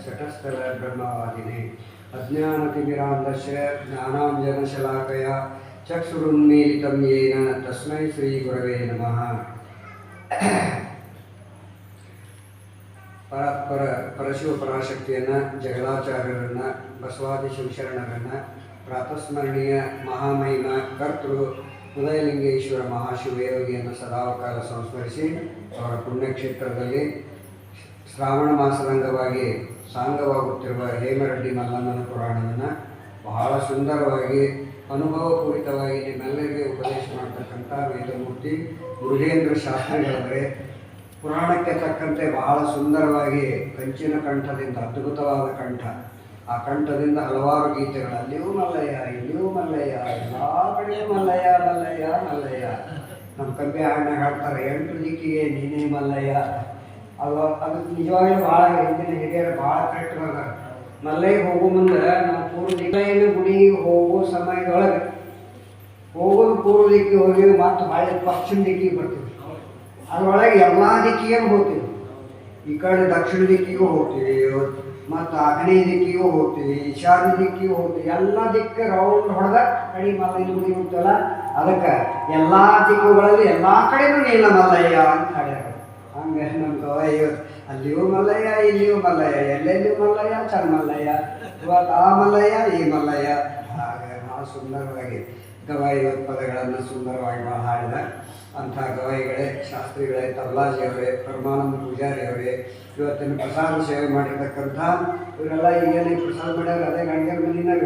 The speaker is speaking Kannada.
ಸಟಸ್ಥಲ ಬ್ರಹ್ಮವಾದಿನಿ ಜ್ಞಾನಾಂಜನಶಲಾಕೆಯ ಚಕ್ಷುರುನ್ಮೀಲಿತಂ ಯೇನ ತಸ್ಮೈ ಶ್ರೀ ಗುರವೇ ನಮಃ ಪರಪರ ಪರಶಿವ ಪರಾಶಕ್ತಿಯನ್ನು ಜಗಳಾಚಾರ್ಯರನ್ನು ಬಸವಾದಿ ಶಿವಶರಣರನ್ನು ಪ್ರಾತಸ್ಮರಣೀಯ ಮಹಾಮಹಿಮ ಕರ್ತೃ ಉದಯಲಿಂಗೇಶ್ವರ ಮಹಾಶಿವಯೋಗಿಯನ್ನು ಸದಾವಕಾಲ ಸಂಸ್ಮರಿಸಿ ಅವರ ಪುಣ್ಯಕ್ಷೇತ್ರದಲ್ಲಿ ಶ್ರಾವಣ ಮಾಸದ ಅಂಗವಾಗಿ ಸಾಂಗವಾಗುತ್ತಿರುವ ಹೇಮರೆಡ್ಡಿ ಮಲ್ಲಮ್ಮನ ಪುರಾಣವನ್ನು ಬಹಳ ಸುಂದರವಾಗಿ, ಅನುಭವಪೂರಿತವಾಗಿ ನಿಮ್ಮೆಲ್ಲರಿಗೆ ಉಪದೇಶ ಮಾಡ್ತಕ್ಕಂಥ ವೇದಮೂರ್ತಿ ಮುರುಗೇಂದ್ರ ಶಾಸ್ತ್ರಿಗಳವರೇ. ಪುರಾಣಕ್ಕೆ ತಕ್ಕಂತೆ ಬಹಳ ಸುಂದರವಾಗಿ ಕಂಚಿನ ಕಂಠದಿಂದ, ಅದ್ಭುತವಾದ ಕಂಠ. ಆ ಕಂಠದಿಂದ ಹಲವಾರು ಗೀತೆಗಳು ಅಲ್ಲಿಯೂ ಮಲ್ಲಯ್ಯ ಇಲ್ಲಿಯೂ ಮಲ್ಲಯ್ಯ, ಎಲ್ಲ ಕಡೆ ಮಲ್ಲಯ್ಯ ಮಲ್ಲಯ್ಯ ಮಲ್ಲಯ್ಯ. ನಮ್ಮ ಕಬ್ಬೆ ಹಾಡಿನಾಗ ಹಾಡ್ತಾರೆ ಎಂಟು ದಿಕ್ಕಿಗೆ ನೀನೇ ಮಲ್ಲಯ್ಯ. ಅದು ಅದು ನಿಜವಾಗ್ಲೂ ಭಾಳ ಹಿಂದಿನ ಹಿರಿಯರು ಭಾಳ ಕರೆಕ್ಟ್ ಅದ ಮಲ್ಲಯ್ಯ ಹೋಗೋ ಮುಂದೆ ನಾವು ಪೂರ್ವ ದಿಕ್ಕಿನ ಗುಡಿಗೆ ಹೋಗೋ ಸಮಯದೊಳಗೆ ಹೋಗೋದು ಪೂರ್ವ ದಿಕ್ಕಿಗೆ ಹೋಗಿ ಮತ್ತು ಭಾಳ ಪಶ್ಚಿಮ ದಿಕ್ಕಿಗೆ ಬರ್ತೀವಿ. ಅದರೊಳಗೆ ಎಲ್ಲ ದಿಕ್ಕಿಗೆ ಹೋಗ್ತೀವಿ. ಈ ಕಡೆ ದಕ್ಷಿಣ ದಿಕ್ಕಿಗೂ ಹೋಗ್ತೀವಿ, ಮತ್ತು ಆಗ್ನೇಯ ದಿಕ್ಕಿಗೂ ಹೋಗ್ತೀವಿ, ಈಶಾನ್ಯ ದಿಕ್ಕಿಗೂ ಹೋಗ್ತೀವಿ. ಎಲ್ಲ ದಿಕ್ಕು ರೌಂಡ್ ಹೊಡೆದ ಕಡೆ ಮಲ್ಲಯ್ಯನ ಗುಡಿ ಹೋಗ್ತಲ್ಲ ಅದಕ್ಕೆ ಎಲ್ಲ ದಿಕ್ಕುಗಳಲ್ಲಿ ಎಲ್ಲ ಕಡೆನೂ ನೀಲ ಮಲ್ಲಯ್ಯ ಅಂತ ಹಂಗೆ ನಮ್ಮ ಗವಾಯಿ ಅಲ್ಲಿಯೂ ಮಲ್ಲಯ್ಯ, ಇಲ್ಲಿಯೂ ಮಲ್ಲಯ್ಯ ಎಲ್ಲೆಲ್ಲಿಯೂ ಮಲ್ಲಯ್ಯ? ಚನ್ನಮಲ್ಲಯ್ಯ ಮಲ್ಲಯ್ಯ ಇವತ್ತು ಆ ಮಲ್ಲಯ್ಯ, ಈ ಮಲ್ಲಯ್ಯ. ಹಾಗೆ ಭಾಳ ಸುಂದರವಾಗಿ ಗವಾಯಿ ಪದಗಳನ್ನು ಸುಂದರವಾಗಿ ಭಾಳ ಹಾಡಿದ ಅಂಥ ಗವಾಯಿಗಳೇ, ಶಾಸ್ತ್ರಿಗಳೇ, ತಬಲಾಜಿಯವರೇ, ಪರಮಾನಂದ ಪೂಜಾರಿ ಅವರೇ, ಇವತ್ತಿನ ಪ್ರಸಾದ ಸೇವೆ ಮಾಡಿರ್ತಕ್ಕಂಥ ಇವರೆಲ್ಲ ಈಗೇನು ಪ್ರಸಾದ ಮಾಡ್ಯಾರ, ಅದೇ ಗಣ್ಯರ ಮನೆಯಾಗ